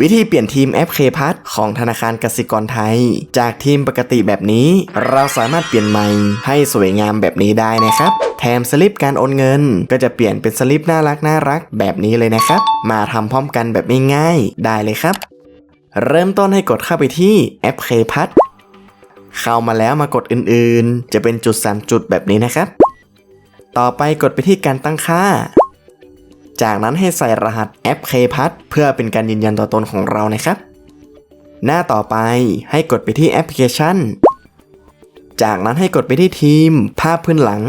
วิธีเปลี่ยนทีม FK พัทของธนาคารกสิกรไทย จากทีมปกติแบบนี้ เราสามารถเปลี่ยนใหม่ให้สวยงามแบบนี้ได้นะครับแถมสลิปการโอนเงิน ก็จะเปลี่ยนเป็นสลิปน่ารักน่ารักแบบนี้เลยนะครับ มาทำพร้อมกันแบบง่ายๆได้เลยครับ เริ่มต้นให้กดเข้าไปที่ FK พัทเข้ามาแล้วมากดอื่นๆ จะเป็นจุด 3 จุดแบบนี้นะครับ ต่อไปกดไปที่การตั้งค่า จากนั้นให้ใส่รหัส FK พัทเพื่อเป็นการยืนยันตัวตนของเรานะครับ หน้าต่อไปให้กดไปที่แอปพลิเคชัน จากนั้นให้กดไปที่ทีม ภาพพื้นหลัง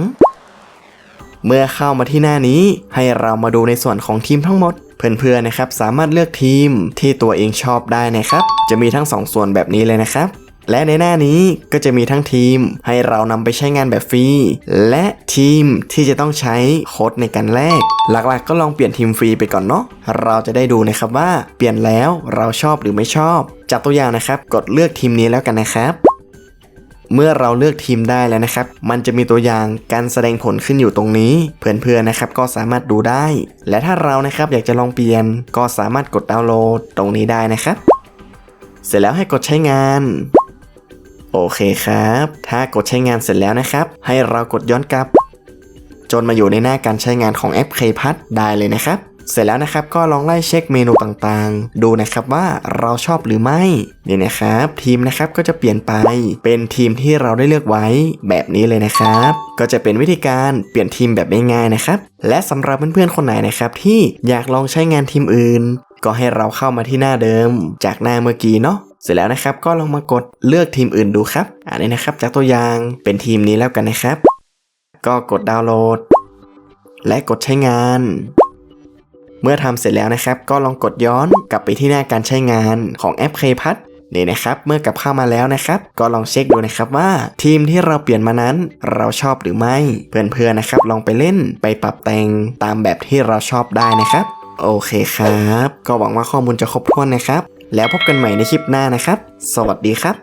เมื่อเข้ามาที่หน้านี้ให้เรามาดูในส่วนของทีมทั้งหมด เพื่อนๆนะครับสามารถเลือกทีมที่ตัวเองชอบได้นะครับ จะมีทั้งสองส่วนแบบนี้เลยนะครับ และในหน้านี้ก็จะมีทั้งทีมให้เรานำไปใช้งานแบบฟรี และทีมที่จะต้องใช้โค้ดในการแลก หลักๆก็ลองเปลี่ยนทีมฟรีไปก่อนเนาะ เราจะได้ดูนะครับว่าเปลี่ยนแล้วเราชอบหรือไม่ชอบ จากตัวอย่างนะครับ กดเลือกทีมนี้แล้วกันนะครับเมื่อเราเลือกทีมได้แล้วนะครับ มันจะมีตัวอย่างการแสดงผลขึ้นอยู่ตรงนี้ เพื่อนๆนะครับก็สามารถดูได้ และถ้าเรานะครับอยากจะลองเปลี่ยน ก็สามารถกดดาวน์โหลดตรงนี้ได้นะครับ เสร็จแล้วให้กดใช้งาน โอเคครับ ถ้ากดใช้งานเสร็จแล้วนะครับ ให้เรากดย้อนกลับ จนมาอยู่ในหน้าการใช้งานของแอป KPass ได้เลยนะครับ เสร็จแล้วนะครับก็ลองไล่เช็คเมนูต่างๆ ดูนะครับว่าเราชอบหรือไม่นี่นะครับ ทีมนะครับก็จะเปลี่ยนไปเป็นทีมที่เราได้เลือกไว้แบบนี้เลยนะครับ ก็จะเป็นวิธีการเปลี่ยนทีมแบบง่ายๆนะครับ และสำหรับเพื่อนๆคนไหนนะครับที่อยากลองใช้งานทีมอื่น ก็ให้เราเข้ามาที่หน้าเดิม จากหน้าเมื่อกี้เนาะ เสร็จแล้วนะครับก็ลองมากดเลือกทีมอื่นดูครับ อันนี้นะครับจากตัวอย่างเป็นทีมนี้แล้วกันนะครับ ก็กดดาวน์โหลด และกดใช้งาน เมื่อทำเสร็จแล้วนะครับ ก็ลองกดย้อนกลับไปที่หน้าการใช้งานของแอป KPass นี่นะครับ เมื่อกลับเข้ามาแล้วนะครับ ก็ลองเช็คดูนะครับว่า ทีมที่เราเปลี่ยนมานั้น เราชอบหรือไม่ เพื่อนๆนะครับ ลองไปเล่นไปปรับแต่งตามแบบที่เราชอบได้นะครับ โอเคครับ ก็หวังว่าข้อมูลจะครบถ้วนนะครับ แล้วพบกันใหม่ในคลิปหน้านะครับ สวัสดีครับ